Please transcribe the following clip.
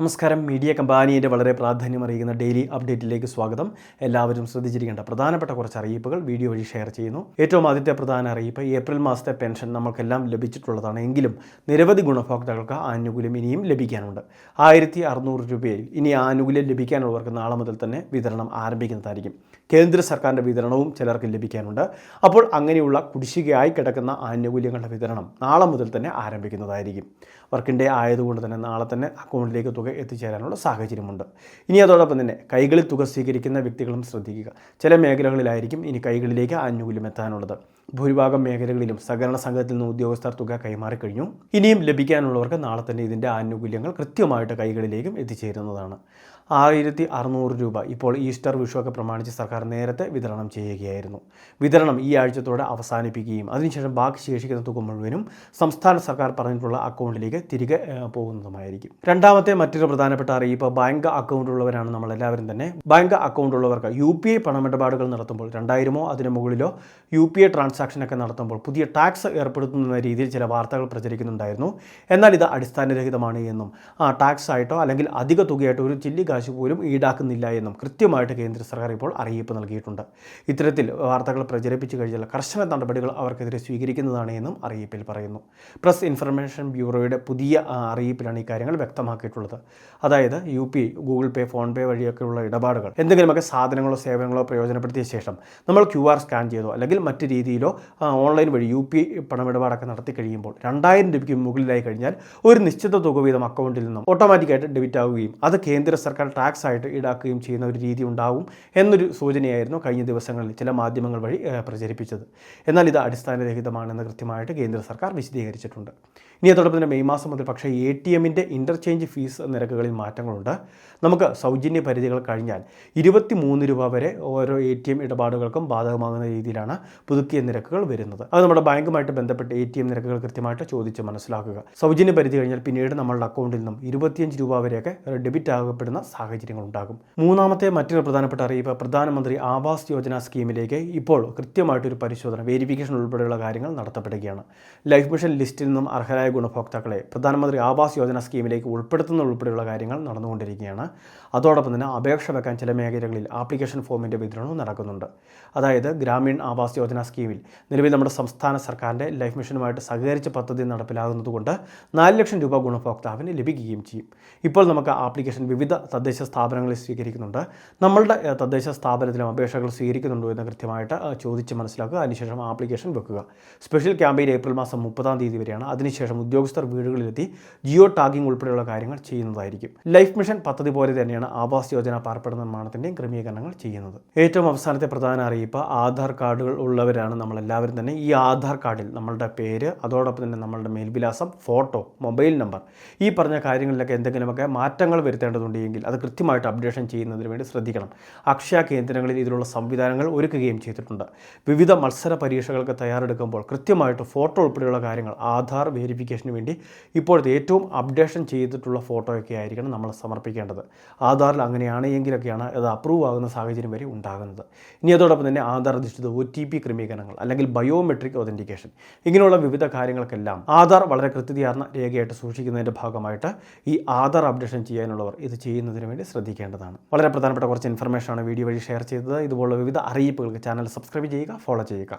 നമസ്കാരം. മീഡിയ കമ്പാനിയുടെ വളരെ പ്രാധാന്യം അറിയിക്കുന്ന ഡെയിലി അപ്ഡേറ്റിലേക്ക് സ്വാഗതം. എല്ലാവരും ശ്രദ്ധിച്ചിരിക്കേണ്ട പ്രധാനപ്പെട്ട കുറച്ച് അറിയിപ്പുകൾ വീഡിയോ വഴി ഷെയർ ചെയ്യുന്നു. ഏറ്റവും ആദ്യത്തെ പ്രധാന അറിയിപ്പ് ഏപ്രിൽ മാസത്തെ പെൻഷൻ നമുക്കെല്ലാം ലഭിച്ചിട്ടുള്ളതാണ് എങ്കിലും നിരവധി ഗുണഭോക്താക്കൾക്ക് ആനുകൂല്യം ഇനിയും ലഭിക്കാനുണ്ട്. ആയിരത്തി അറുന്നൂറ് രൂപയിൽ ഇനി ആനുകൂല്യം ലഭിക്കാനുള്ളവർക്ക് നാളെ മുതൽ തന്നെ വിതരണം ആരംഭിക്കുന്നതായിരിക്കും. കേന്ദ്ര സർക്കാരിന്റെ വിതരണവും ചിലർക്ക് ലഭിക്കാനുണ്ട്. അപ്പോൾ അങ്ങനെയുള്ള കുടിശ്ശികയായി കിടക്കുന്ന ആനുകൂല്യങ്ങളുടെ വിതരണം നാളെ മുതൽ തന്നെ ആരംഭിക്കുന്നതായിരിക്കും. വർക്കിംഗ് ഡേ ആയതുകൊണ്ട് തന്നെ നാളെ തന്നെ അക്കൗണ്ടിലേക്ക് തുക എത്തിച്ചേരാനുള്ള സാഹചര്യമുണ്ട്. ഇനി അതോടൊപ്പം തന്നെ കൈകളിൽ തുക സ്വീകരിക്കുന്ന വ്യക്തികളും ശ്രദ്ധിക്കുക. ചില മേഖലകളിലായിരിക്കും ഇനി കൈകളിലേക്ക് ആനുകൂല്യം എത്താനുള്ളത്. ഭൂരിഭാഗം മേഖലകളിലും സഹകരണ സംഘത്തിൽ നിന്ന് ഉദ്യോഗസ്ഥർ തുക കൈമാറിക്കഴിഞ്ഞു ഇനിയും ലഭിക്കാനുള്ളവർക്ക് നാളെ തന്നെ ഇതിന്റെ ആനുകൂല്യങ്ങൾ കൃത്യമായിട്ട് കൈകളിലേക്കും എത്തിച്ചേരുന്നതാണ്. ആയിരത്തി അറുന്നൂറ് രൂപ ഇപ്പോൾ ഈസ്റ്റർ വിഷുവൊക്കെ പ്രമാണിച്ച് സർക്കാർ നേരത്തെ വിതരണം ചെയ്യുകയായിരുന്നു. വിതരണം ഈ ആഴ്ചത്തോടെ അവസാനിപ്പിക്കുകയും അതിനുശേഷം ബാക്കി ശേഷിക്കുന്ന തുക മുഴുവനും സംസ്ഥാന സർക്കാർ പറഞ്ഞിട്ടുള്ള അക്കൗണ്ടിലേക്ക് തിരികെ പോകുന്നതുമായിരിക്കും. രണ്ടാമത്തെ മറ്റൊരു പ്രധാനപ്പെട്ട അറിയിപ്പ് ബാങ്ക് അക്കൗണ്ട് ഉള്ളവരാണ് നമ്മളെല്ലാവരും തന്നെ. ബാങ്ക് അക്കൗണ്ട് ഉള്ളവർക്ക് യു പി ഐ പണമിടപാടുകൾ നടത്തുമ്പോൾ രണ്ടായിരമോ അതിന് മുകളിലോ യു പി ഐ ട്രാൻസാക്ഷനൊക്കെ നടത്തുമ്പോൾ പുതിയ ടാക്സ് ഏർപ്പെടുത്തുന്ന രീതിയിൽ ചില വാർത്തകൾ പ്രചരിക്കുന്നുണ്ടായിരുന്നു. എന്നാൽ ഇത് അടിസ്ഥാനരഹിതമാണ് എന്നും ആ ടാക്സ് ആയിട്ടോ അല്ലെങ്കിൽ അധിക തുകയായിട്ടോ ഒരു ചില്ലി കാശ് പോലും ഈടാക്കുന്നില്ല എന്നും കൃത്യമായിട്ട് കേന്ദ്ര സർക്കാർ ഇപ്പോൾ അറിയിപ്പ് നൽകിയിട്ടുണ്ട്. ഇത്തരത്തിൽ വാർത്തകൾ പ്രചരിപ്പിച്ചു കഴിഞ്ഞാൽ കർശന നടപടികൾ അവർക്കെതിരെ സ്വീകരിക്കുന്നതാണ് എന്നും അറിയിപ്പിൽ പറയുന്നു. പ്രസ് ഇൻഫർമേഷൻ ബ്യൂറോയുടെ പുതിയ അറിയിപ്പിലാണ് ഈ കാര്യങ്ങൾ വ്യക്തമാക്കിയിട്ടുള്ളത്. അതായത് U P Google pay PhonePe വഴിയൊക്കെയുള്ള ഇടപാടുകൾ എന്തെങ്കിലുമൊക്കെ സാധനങ്ങളോ സേവനങ്ങളോ പ്രയോജനപ്പെടുത്തിയ ശേഷം നമ്മൾ ക്യു ആർ സ്കാൻ ചെയ്തോ അല്ലെങ്കിൽ മറ്റു രീതിയിലോ ഓൺലൈൻ വഴി യു പി പണമിടപാടൊക്കെ നടത്തി കഴിയുമ്പോൾ രണ്ടായിരം രൂപയ്ക്ക് മുകളിലായി കഴിഞ്ഞാൽ ഒരു നിശ്ചിത തുക വീതം അക്കൗണ്ടിൽ നിന്നും ഓട്ടോമാറ്റിക്കായിട്ട് ഡെബിറ്റ് ആവുകയും അത് കേന്ദ്ര സർക്കാർ ടാക്സ് ആയിട്ട് ഈടാക്കുകയും ചെയ്യുന്ന ഒരു രീതി ഉണ്ടാവും എന്നൊരു സൂചനയായിരുന്നു കഴിഞ്ഞ ദിവസങ്ങളിൽ ചില മാധ്യമങ്ങൾ വഴി പ്രചരിപ്പിച്ചത്. എന്നാൽ ഇത് അടിസ്ഥാനരഹിതമാണെന്ന് കൃത്യമായിട്ട് കേന്ദ്ര സർക്കാർ വിശദീകരിച്ചിട്ടുണ്ട്. ഇനി അതോടൊപ്പം തന്നെ മെയ് മാസം മുതൽ പക്ഷേ എ ടി എമ്മിന്റെ ഇന്റർചേഞ്ച് ഫീസ് നിരക്കുകളിൽ മാറ്റങ്ങളുണ്ട്. നമുക്ക് സൗജന്യ പരിധികൾ കഴിഞ്ഞാൽ ഇരുപത്തി മൂന്ന് രൂപ വരെ ഓരോ എ ടി എം ഇടപാടുകൾക്കും ബാധകമാകുന്ന രീതിയിലാണ് പുതുക്കിയ നിരക്കുകൾ വരുന്നത്. അത് നമ്മുടെ ബാങ്കുമായിട്ട് ബന്ധപ്പെട്ട് എ ടി എം നിരക്കുകൾ കൃത്യമായിട്ട് ചോദിച്ച് മനസ്സിലാക്കുക. സൗജന്യ പരിധി കഴിഞ്ഞാൽ പിന്നീട് നമ്മളുടെ അക്കൗണ്ടിൽ നിന്നും ഇരുപത്തിയഞ്ച് രൂപ വരെയൊക്കെ ഡെബിറ്റ് ആകപ്പെടുന്ന സാഹചര്യങ്ങൾ ഉണ്ടാകും മൂന്നാമത്തെ മറ്റൊരു പ്രധാനപ്പെട്ട അറിയിപ്പ് പ്രധാനമന്ത്രി ആവാസ് യോജന സ്കീമിലേക്ക് ഇപ്പോൾ കൃത്യമായിട്ടൊരു പരിശോധന വെരിഫിക്കേഷൻ ഉൾപ്പെടെയുള്ള കാര്യങ്ങൾ നടത്തപ്പെടുകയാണ്. ലൈഫ് മിഷൻ ലിസ്റ്റിൽ നിന്നും അർഹരായ ഗുണഭോക്താക്കളെ പ്രധാനമന്ത്രി ആവാസ് യോജന സ്കീമിലേക്ക് ഉൾപ്പെടുത്തുന്ന ഉൾപ്പെടെയുള്ള കാര്യങ്ങൾ നടന്നുകൊണ്ടിരിക്കുകയാണ്. അതോടൊപ്പം തന്നെ അപേക്ഷ വെക്കാൻ ചില മേഖലകളിൽ ആപ്ലിക്കേഷൻ ഫോമിന്റെ വിതരണവും നടക്കുന്നുണ്ട്. അതായത് ഗ്രാമീൺ ആവാസ് യോജന സ്കീമിൽ നിലവിൽ നമ്മുടെ സംസ്ഥാന സർക്കാരിന്റെ ലൈഫ് മിഷനുമായിട്ട് സഹകരിച്ച പദ്ധതി നടപ്പിലാകുന്നതുകൊണ്ട് നാല് ലക്ഷം രൂപ ഗുണഭോക്താവിന് ലഭിക്കുകയും ചെയ്യും. ഇപ്പോൾ നമുക്ക് ആപ്ലിക്കേഷൻ വിവിധ തദ്ദേശ സ്ഥാപനങ്ങളിൽ സ്വീകരിക്കുന്നുണ്ട്. നമ്മളുടെ തദ്ദേശ സ്ഥാപനത്തിലും അപേക്ഷകൾ സ്വീകരിക്കുന്നുണ്ടോ എന്ന് കൃത്യമായിട്ട് ചോദിച്ച് മനസ്സിലാക്കുക. അതിനുശേഷം ആപ്ലിക്കേഷൻ വെക്കുക. സ്പെഷ്യൽ ക്യാമ്പയിൻ ഏപ്രിൽ മാസം മുപ്പതാം തീയതി വരെയാണ്. അതിനുശേഷം ഉദ്യോഗസ്ഥർ വീടുകളിലെത്തി ജിയോ ടാഗിംഗ് ഉൾപ്പെടെയുള്ള കാര്യങ്ങൾ ചെയ്യുന്നതായിരിക്കും. ലൈഫ് മിഷൻ പദ്ധതി പോലെ തന്നെയാണ് ആവാസ് യോജന പാർപ്പിട നിർമ്മാണത്തിന്റെയും ക്രമീകരണങ്ങൾ ചെയ്യുന്നത്. ഏറ്റവും അവസാനത്തെ പ്രധാന അറിയിപ്പ് ആധാർ കാർഡുകൾ ഉള്ളവരാണ് നമ്മളെല്ലാവരും തന്നെ. ഈ ആധാർ കാർഡിൽ നമ്മളുടെ പേര് അതോടൊപ്പം തന്നെ നമ്മളുടെ മേൽവിലാസം ഫോട്ടോ മൊബൈൽ നമ്പർ ഈ പറഞ്ഞ കാര്യങ്ങളിലൊക്കെ എന്തെങ്കിലുമൊക്കെ മാറ്റങ്ങൾ വരുത്തേണ്ടതുണ്ട് എങ്കിൽ അത് കൃത്യമായിട്ട് അപ്ഡേഷൻ ചെയ്യുന്നതിന് വേണ്ടി ശ്രദ്ധിക്കണം. അക്ഷയ കേന്ദ്രങ്ങളിൽ ഇതിനുള്ള സംവിധാനങ്ങൾ ഒരുക്കുകയും ചെയ്തിട്ടുണ്ട്. വിവിധ മത്സര പരീക്ഷകൾക്ക് തയ്യാറെടുക്കുമ്പോൾ കൃത്യമായിട്ട് ഫോട്ടോ ഉൾപ്പെടെയുള്ള കാര്യങ്ങൾ ആധാർ വെരിഫിക്കേഷന് വേണ്ടി ഇപ്പോഴത്തെ ഏറ്റവും അപ്ഡേഷൻ ചെയ്തിട്ടുള്ള ഫോട്ടോയൊക്കെ ആയിരിക്കണം നമ്മൾ സമർപ്പിക്കേണ്ടത്. ആധാറിൽ അങ്ങനെയാണ് എങ്കിലൊക്കെയാണ് അത് അപ്രൂവ് ആകുന്ന സാഹചര്യം വരെ ഉണ്ടാകുന്നത്. ഇനി അതോടൊപ്പം തന്നെ ആധാർ അധിഷ്ഠിത ഒ ടി പി ക്രമീകരണങ്ങൾ അല്ലെങ്കിൽ ബയോമെട്രിക് ഒതന്റിക്കേഷൻ ഇങ്ങനെയുള്ള വിവിധ കാര്യങ്ങൾക്കെല്ലാം ആധാർ വളരെ കൃത്യതയാർന്ന രേഖയായിട്ട് സൂക്ഷിക്കുന്നതിന്റെ ഭാഗമായിട്ട് ഈ ആധാർ അപ്ഡേഷൻ ചെയ്യാനുള്ളവർ ഇത് ചെയ്യുന്നതിന് വേണ്ടി ശ്രദ്ധിക്കേണ്ടതാണ്. വളരെ പ്രധാനപ്പെട്ട കുറച്ച് ഇൻഫർമേഷനാണ് വീഡിയോ വഴി ഷെയർ ചെയ്തത്. ഇതുപോലുള്ള വിവിധ അറിയിപ്പുകൾക്ക് ചാനൽ സബ്സ്ക്രൈബ് ചെയ്യുക ഫോളോ ചെയ്യുക.